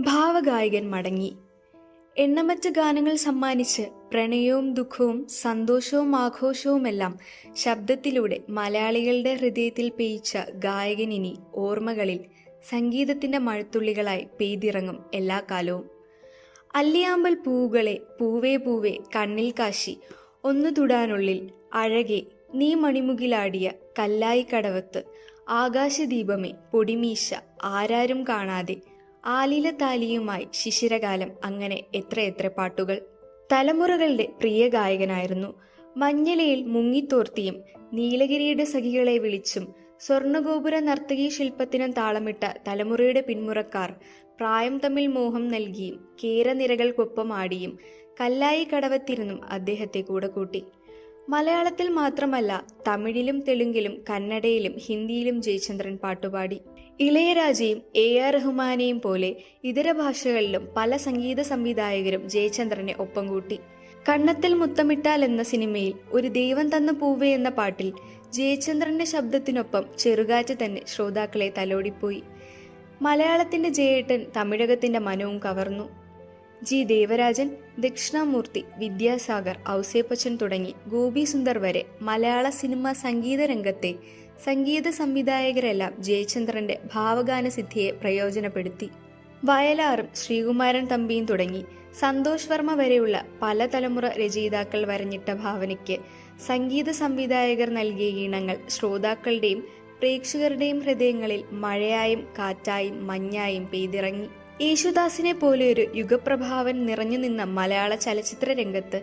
ഭാവഗായകൻ മടങ്ങി. എണ്ണമറ്റ ഗാനങ്ങൾ സമ്മാനിച്ച് പ്രണയവും ദുഃഖവും സന്തോഷവും ആഘോഷവുമെല്ലാം ശബ്ദത്തിലൂടെ മലയാളികളുടെ ഹൃദയത്തിൽ പെയ്ച്ച ഗായകൻ ഇനി ഓർമ്മകളിൽ സംഗീതത്തിന്റെ മഴത്തുള്ളികളായി പെയ്തിറങ്ങും എല്ലാ കാലവും. അല്ലിയാമ്പൽ പൂവുകളെ പൂവേ പൂവേ കണ്ണിൽ കാശി ഒന്നു തുടാനുള്ളിൽ അഴകെ നീ മണിമുകിലാടിയ കല്ലായി കടവത്ത് ആകാശദീപമേ പൊടിമീശ ആരാരും കാണാതെ ആലില താലിയുമായി ശിശിരകാലം അങ്ങനെ എത്രയെത്ര പാട്ടുകൾ. തലമുറകളുടെ പ്രിയ ഗായകനായിരുന്നു. മഞ്ഞലയിൽ മുങ്ങിത്തോർത്തിയും നീലഗിരിയുടെ സഖികളെ വിളിച്ചും സ്വർണഗോപുര നർത്തകി ശില്പത്തിനും താളമിട്ട തലമുറയുടെ പിന്മുറക്കാർ പ്രായം തമ്മിൽ മോഹം നൽകിയും കേരനിരകൾക്കൊപ്പം ആടിയും കല്ലായി കടവത്തിരുന്നും അദ്ദേഹത്തെ കൂടെ കൂട്ടി. മലയാളത്തിൽ മാത്രമല്ല തമിഴിലും തെലുങ്കിലും കന്നഡയിലും ഹിന്ദിയിലും ജയചന്ദ്രൻ പാട്ടുപാടി. ഇളയരാജയും എ ആർ റഹ്മാനെയും പോലെ ഇതര ഭാഷകളിലും പല സംഗീത സംവിധായകരും ജയചന്ദ്രനെ ഒപ്പം കൂട്ടി. കണ്ണത്തിൽ മുത്തമിട്ടാൽ എന്ന സിനിമയിൽ ഒരു ദൈവം തന്ന പൂവേ എന്ന പാട്ടിൽ ജയചന്ദ്രന്റെ ശബ്ദത്തിനൊപ്പം ചെറുകാറ്റ് തന്നെ ശ്രോതാക്കളെ തലോടിപ്പോയി. മലയാളത്തിന്റെ ജയേട്ടൻ തമിഴകത്തിന്റെ മനവും കവർന്നു. ജി. ദേവരാജൻ ദക്ഷിണാമൂർത്തി വിദ്യാസാഗർ ഔസേപ്പച്ചൻ തുടങ്ങി ഗോപി സുന്ദർ വരെ മലയാള സിനിമ സംഗീത രംഗത്തെ സംഗീത സംവിധായകരെല്ലാം ജയചന്ദ്രന്റെ ഭാവഗാന സിദ്ധിയെ പ്രയോജനപ്പെടുത്തി. വയലാറും ശ്രീകുമാരൻ തമ്പിയും തുടങ്ങി സന്തോഷ് വർമ്മ വരെയുള്ള പല തലമുറ രചയിതാക്കൾ വരഞ്ഞിട്ട ഭാവനയ്ക്ക് സംഗീത സംവിധായകർ നൽകിയ ഈണങ്ങൾ ശ്രോതാക്കളുടെയും പ്രേക്ഷകരുടെയും ഹൃദയങ്ങളിൽ മഴയായും കാറ്റായും മഞ്ഞായും പെയ്തിറങ്ങി. യേശുദാസിനെ പോലെ ഒരു യുഗപ്രഭാവൻ നിറഞ്ഞു നിന്ന മലയാള ചലച്ചിത്ര രംഗത്ത്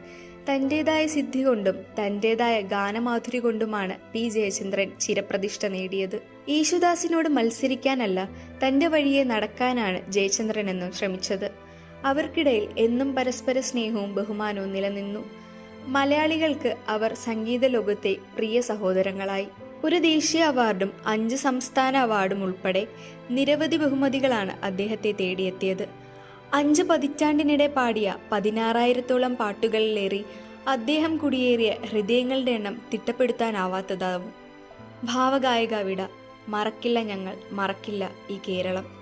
തന്റെതായ സിദ്ധി കൊണ്ടും തന്റെതായ ഗാനമാധുരി കൊണ്ടുമാണ് പി ജയചന്ദ്രൻ ചിരപ്രതിഷ്ഠ നേടിയത്. യേശുദാസിനോട് മത്സരിക്കാനല്ല തന്റെ വഴിയെ നടക്കാനാണ് ജയചന്ദ്രൻ എന്നും ശ്രമിച്ചത്. അവർക്കിടയിൽ എന്നും പരസ്പര സ്നേഹവും ബഹുമാനവും നിലനിന്നു. മലയാളികൾക്ക് അവർ സംഗീത ലോകത്തെ പ്രിയ സഹോദരങ്ങളായി. ഒരു ദേശീയ അവാർഡും അഞ്ച് സംസ്ഥാന അവാർഡും ഉൾപ്പെടെ നിരവധി ബഹുമതികളാണ് അദ്ദേഹത്തെ തേടിയെത്തിയത്. അഞ്ച് പതിറ്റാണ്ടിനിടെ പാടിയ പതിനാറായിരത്തോളം പാട്ടുകളിലേറി അദ്ദേഹം കുടിയേറിയ ഹൃദയങ്ങളുടെ എണ്ണം തിട്ടപ്പെടുത്താനാവാത്തതാവും. ഭാവഗായിക വിട മറക്കില്ല ഞങ്ങൾ മറക്കില്ല ഈ കേരളം.